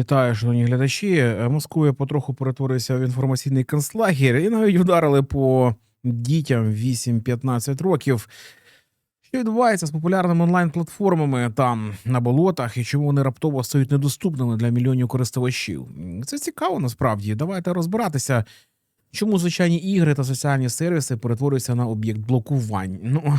Вітаю, шановні глядачі. Е, Московія потроху перетворився в інформаційний концлагер і навіть вдарили по дітям 8-15 років. Що відбувається з популярними онлайн-платформами там на болотах і чому вони раптово стають недоступними для мільйонів користувачів? Це цікаво насправді. Давайте розбиратися, чому звичайні ігри та соціальні сервіси перетворюються на об'єкт блокувань. Ну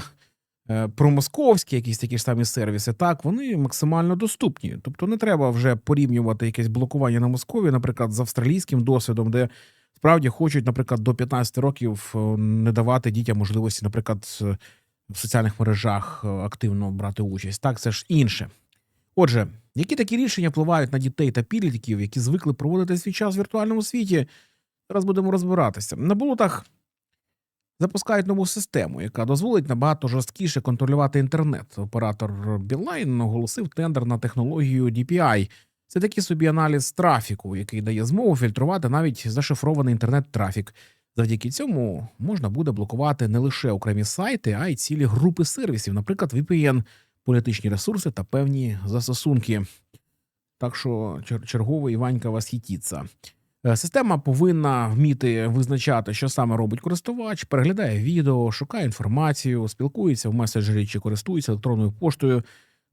е, про московські якісь такі ж самі сервіси, так вони максимально доступні. Тобто не треба вже порівнювати якесь блокування на Москові, наприклад, з австралійським досвідом, де справді хочуть, наприклад, до 15 років е, не давати дітям можливості, наприклад, е, в соціальних мережах активно брати участь. Так, це ж інше. Отже, які такі рішення впливають на дітей та підлітків, які звикли проводити свій час в віртуальному світі? Зараз будемо розбиратися. На болотах запускають нову систему, яка дозволить набагато жорсткіше контролювати інтернет. Оператор Beeline оголосив тендер на технологію DPI. Це такий собі аналіз трафіку, який дає змогу фільтрувати навіть зашифрований інтернет-трафік. Завдяки цьому можна буде блокувати не лише окремі сайти, а й цілі групи сервісів, наприклад, VPN, політичні ресурси та певні застосунки. Так що черговий Іванька вас хітіться. Е, Система повинна вміти визначати, що саме робить користувач, переглядає відео, шукає інформацію, спілкується в меседжері чи користується електронною поштою.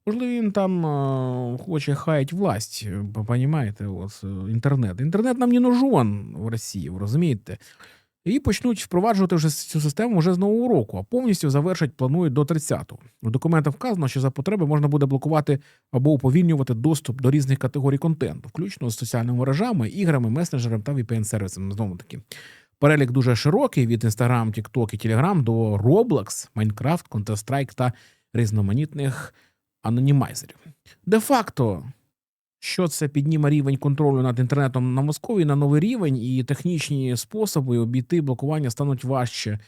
Можливо, він там е, хоче хаять власть, е, ви от, е, інтернет. Інтернет нам не нужен в Росії, розумієте? І почнуть впроваджувати вже цю систему вже з нового року, а повністю завершать планують до 30-го. У документах вказано, що за потреби можна буде блокувати або уповільнювати доступ до різних категорій контенту, включно з соціальними мережами, іграми, месенджерами та VPN-сервісами. Знову таки. Перелік дуже широкий від Instagram, TikTok і Telegram до Roblox, Minecraft, Counter-Strike та різноманітних анонімайзерів. Де-факто, що це підніме рівень контролю над інтернетом на Москові на новий рівень, і технічні способи обійти блокування стануть важче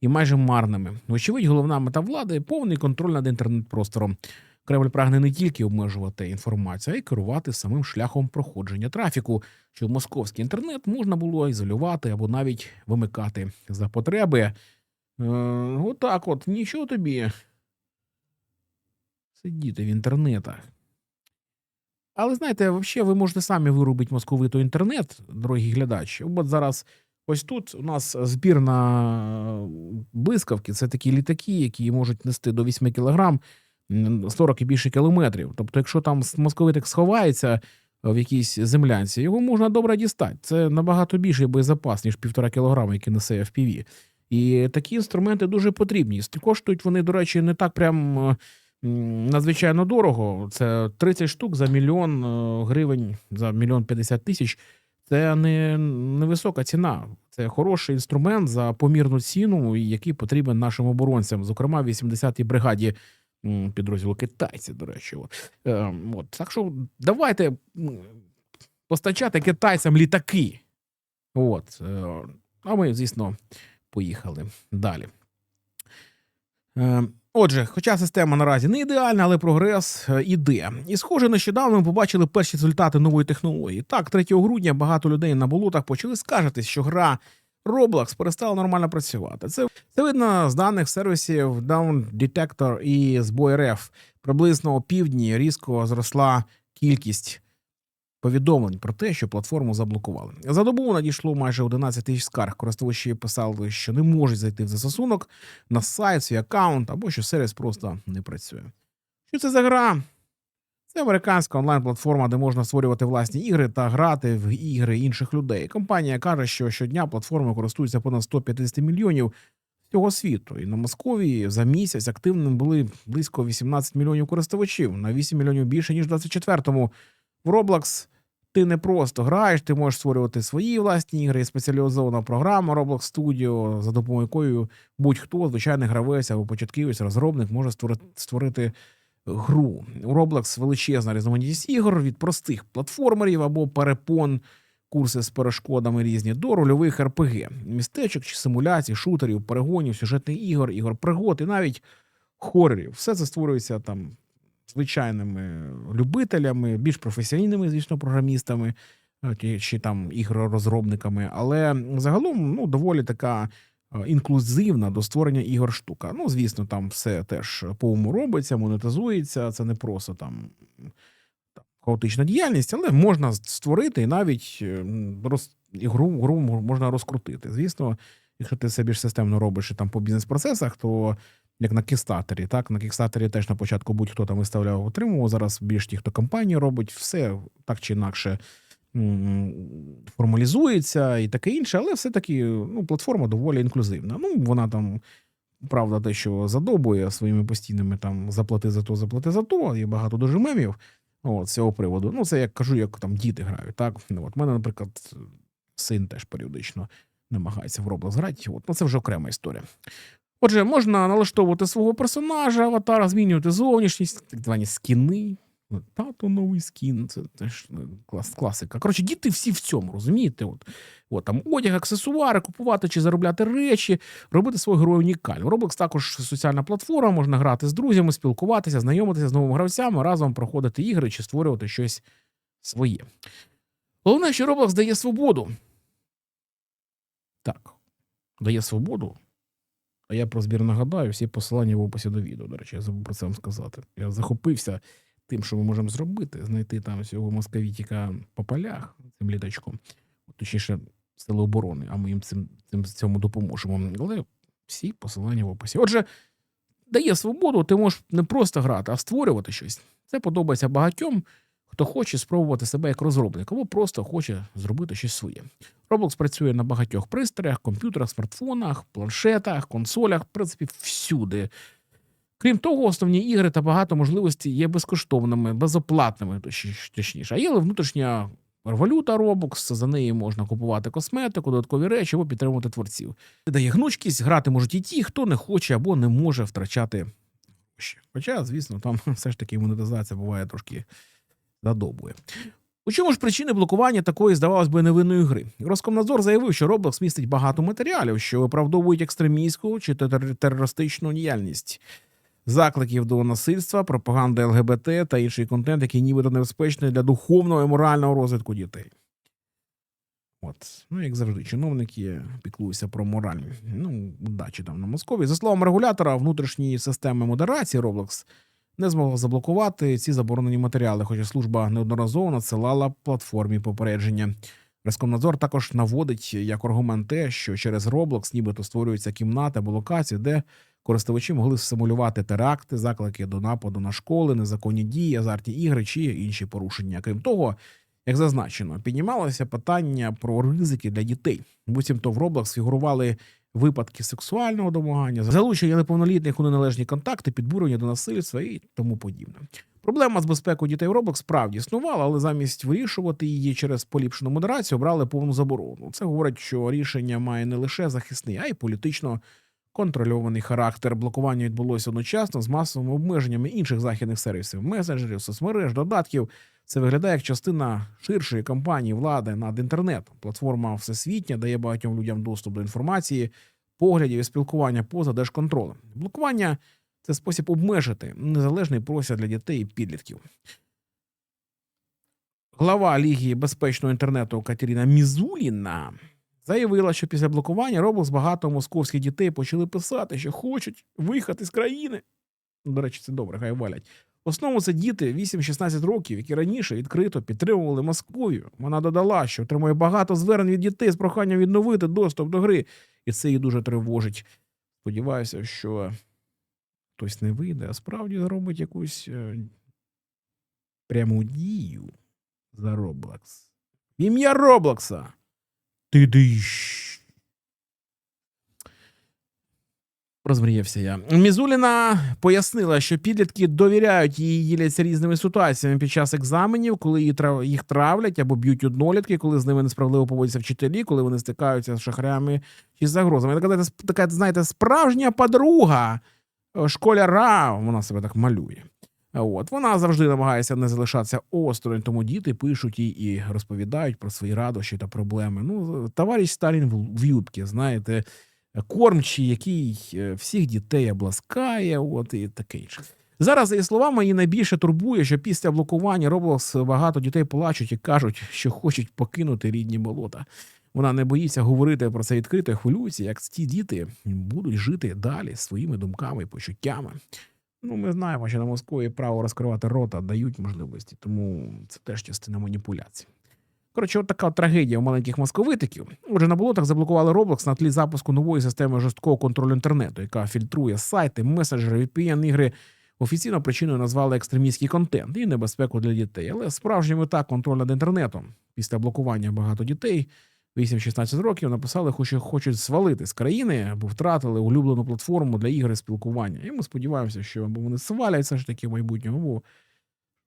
і майже марними. Вочевидь, головна мета влади повний контроль над інтернет-простором. Кремль прагне не тільки обмежувати інформацію, а й керувати самим шляхом проходження трафіку, щоб московський інтернет можна було ізолювати або навіть вимикати за потреби. Е, отак от, нічого тобі. Сидіти в інтернетах. Але знаєте, взагалі, ви можете самі вирубити московито інтернет, дорогі глядачі. От зараз ось тут у нас збір на блискавки. Це такі літаки, які можуть нести до 8 кілограм, м, 40 і більше кілометрів. Тобто, якщо там московитик сховається в якійсь землянці, його можна добре дістати. Це набагато більший боєзапас, ніж півтора кілограма, який несе FPV. І такі інструменти дуже потрібні. Коштують вони, до речі, не так прям. Надзвичайно дорого. Це 30 штук за мільйон е, гривень, за мільйон 50 тисяч. Це не невисока ціна. Це хороший інструмент за помірну ціну, який потрібен нашим оборонцям, зокрема 80-й бригаді підрозділу китайці, до речі. От. Е. Так що давайте постачати китайцям літаки. От. Е, а ми, звісно, поїхали далі. Е, Отже, хоча система наразі не ідеальна, але прогрес е, іде. І, схоже, нещодавно ми побачили перші результати нової технології. Так, 3 грудня багато людей на болотах почали скаржитись, що гра Roblox перестала нормально працювати. Це, це видно з даних сервісів Down Detector і збой РФ. Приблизно о півдні різко зросла кількість повідомлень про те, що платформу заблокували. За добу надійшло майже 11 тисяч скарг. Користувачі писали, що не можуть зайти в застосунок на сайт, свій аккаунт або що сервіс просто не працює. Що це за гра? Це американська онлайн-платформа, де можна створювати власні ігри та грати в ігри інших людей. Компанія каже, що щодня платформою користується понад 150 мільйонів всього світу. І на Московії за місяць активним були близько 18 мільйонів користувачів, на 8 мільйонів більше, ніж в 24-му. В Roblox ти не просто граєш, ти можеш створювати свої власні ігри, є спеціалізована програма Roblox Studio, за допомогою якої будь-хто, звичайний гравець або початківець, розробник може створити, створити гру. У Roblox величезна різноманітність ігор від простих платформерів або перепон, курси з перешкодами різні, до рольових РПГ, містечок чи симуляцій, шутерів, перегонів, сюжетних ігор, ігор пригод і навіть хорорів. Все це створюється там звичайними любителями, більш професійними, звісно, програмістами е, чи, там ігророзробниками, але загалом ну, доволі така е, інклюзивна до створення ігор штука. Ну, звісно, там все теж по уму робиться, монетизується. Це не просто там. там хаотична діяльність, але можна створити і навіть е, роз, ігру, гру можна розкрутити. Звісно, якщо ти це більш системно робиш і там по бізнес-процесах, то як на кікстатері, так на кікстатері теж на початку будь-хто там виставляв, отримував. Зараз більш ті, хто компанії робить, все так чи інакше формалізується і таке інше, але все-таки ну, платформа доволі інклюзивна. Ну, вона там, правда, те, що задобує своїми постійними там заплати за то, заплати за то, є багато дуже мемів. От, з цього приводу. Ну, це як кажу, як там діти грають. Так? От, мене, наприклад, син теж періодично намагається в Roblox грати. От, ну, це вже окрема історія. Отже, можна налаштовувати свого персонажа, аватара, змінювати зовнішність, так звані скіни. Ну, Тато новий скін, це теж ну, клас, класика. Коротше, діти всі в цьому, розумієте? От, от там одяг, аксесуари, купувати чи заробляти речі, робити свого героя унікальним. Roblox також соціальна платформа, можна грати з друзями, спілкуватися, знайомитися з новими гравцями, разом проходити ігри чи створювати щось своє. Головне, що Roblox дає свободу. Так, дає свободу. А я про збір нагадаю, всі посилання в описі до відео. До речі, я забув про це вам сказати. Я захопився тим, що ми можемо зробити, знайти там всього московітіка по полях цим літачком, точніше, сили оборони, а ми їм цим, цим цьому допоможемо. Але всі посилання в описі. Отже, дає свободу, ти можеш не просто грати, а створювати щось. Це подобається багатьом, хто хоче спробувати себе як розробник, або просто хоче зробити щось своє. Roblox працює на багатьох пристроях, комп'ютерах, смартфонах, планшетах, консолях, в принципі, всюди. Крім того, основні ігри та багато можливостей є безкоштовними, безоплатними, точніше-. А є внутрішня валюта Roblox, за неї можна купувати косметику, додаткові речі або підтримувати творців. Це дає гнучкість, грати можуть і ті, хто не хоче або не може втрачати гроші. Хоча, звісно, там все ж таки монетизація буває трошки задобує. У чому ж причини блокування такої, здавалось би, невинної гри? Роскомнадзор заявив, що Roblox містить багато матеріалів, що виправдовують екстремістську чи терористичну діяльність, закликів до насильства, пропаганди ЛГБТ та інший контент, який нібито небезпечний для духовного і морального розвитку дітей. От, ну як завжди, чиновники піклуються про мораль. Ну, удачі там на Москові. За словом регулятора, внутрішньої системи модерації Roblox не змогла заблокувати ці заборонені матеріали, хоча служба неодноразово надсилала платформі попередження. Роскомнадзор також наводить як аргумент те, що через Roblox нібито створюються кімнати або локації, де користувачі могли симулювати теракти, заклики до нападу на школи, незаконні дії, азартні ігри чи інші порушення. Крім того, як зазначено, піднімалося питання про ризики для дітей. Буцімто в Roblox фігурували випадки сексуального домагання, залучення неповнолітніх у неналежні контакти, підбурення до насильства і тому подібне. Проблема з безпекою дітей в Roblox справді існувала, але замість вирішувати її через поліпшену модерацію брали повну заборону. Це говорить, що рішення має не лише захисний, а й політично контрольований характер. Блокування відбулося одночасно з масовими обмеженнями інших західних сервісів, месенджерів, соцмереж, додатків. Це виглядає як частина ширшої кампанії влади над інтернетом. Платформа всесвітня дає багатьом людям доступ до інформації, поглядів і спілкування поза держконтролем. Блокування це спосіб обмежити незалежний простір для дітей і підлітків. Глава Ліги безпечного інтернету Катерина Мізуліна заявила, що після блокування Roblox багато московських дітей почали писати, що хочуть виїхати з країни. До речі, це добре, хай валять. Основному це діти 8-16 років, які раніше відкрито підтримували Московію. Вона додала, що отримує багато звернень від дітей з проханням відновити доступ до гри, і це її дуже тривожить. Сподіваюся, що хтось не вийде, а справді зробить якусь е, пряму дію за. В Ім'я Роблокса. Ти диш. Розмріявся я. Мізуліна пояснила, що підлітки довіряють їй діляться різними ситуаціями під час екзаменів, коли їх травлять або б'ють однолітки, коли з ними несправедливо поводяться вчителі, коли вони стикаються з шахрями чи загрозами. Така, така, знаєте, справжня подруга е, школяра, вона себе так малює. От вона завжди намагається не залишатися осторонь, тому діти пишуть їй і розповідають про свої радощі та проблеми. Ну, товариш Сталін в юбці, знаєте, кормчий, який е, всіх дітей обласкає, от і таке інше. Зараз, за словами, її найбільше турбує, що після блокування Roblox багато дітей плачуть і кажуть, що хочуть покинути рідні болота. Вона не боїться говорити про це відкрито, хвилюється, як ці діти будуть жити далі своїми думками і почуттями. Ну, ми знаємо, що на Москві право розкривати рота дають можливості, тому це теж частина маніпуляцій. Коротше, от така трагедія у маленьких московитиків. Отже, на болотах заблокували Roblox на тлі запуску нової системи жорсткого контролю інтернету, яка фільтрує сайти, меседжери, VPN-ігри. Офіційно причиною назвали екстремістський контент і небезпеку для дітей. Але справжня мета контроль над інтернетом. Після блокування багато дітей 8-16 років написали, що хочуть свалити з країни, бо втратили улюблену платформу для ігри спілкування. І ми сподіваємося, що або вони сваляться ж таки в майбутньому, або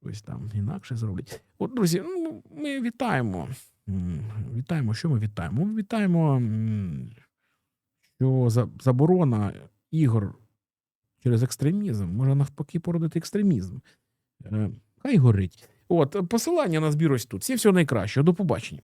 щось там інакше зроблять. От, друзі, ну, ми вітаємо. Вітаємо, що ми вітаємо? Ми вітаємо, що за- заборона ігор через екстремізм може навпаки породити екстремізм. Е, Хай горить. От, посилання на збір ось тут. Всі всього найкращого. До побачення.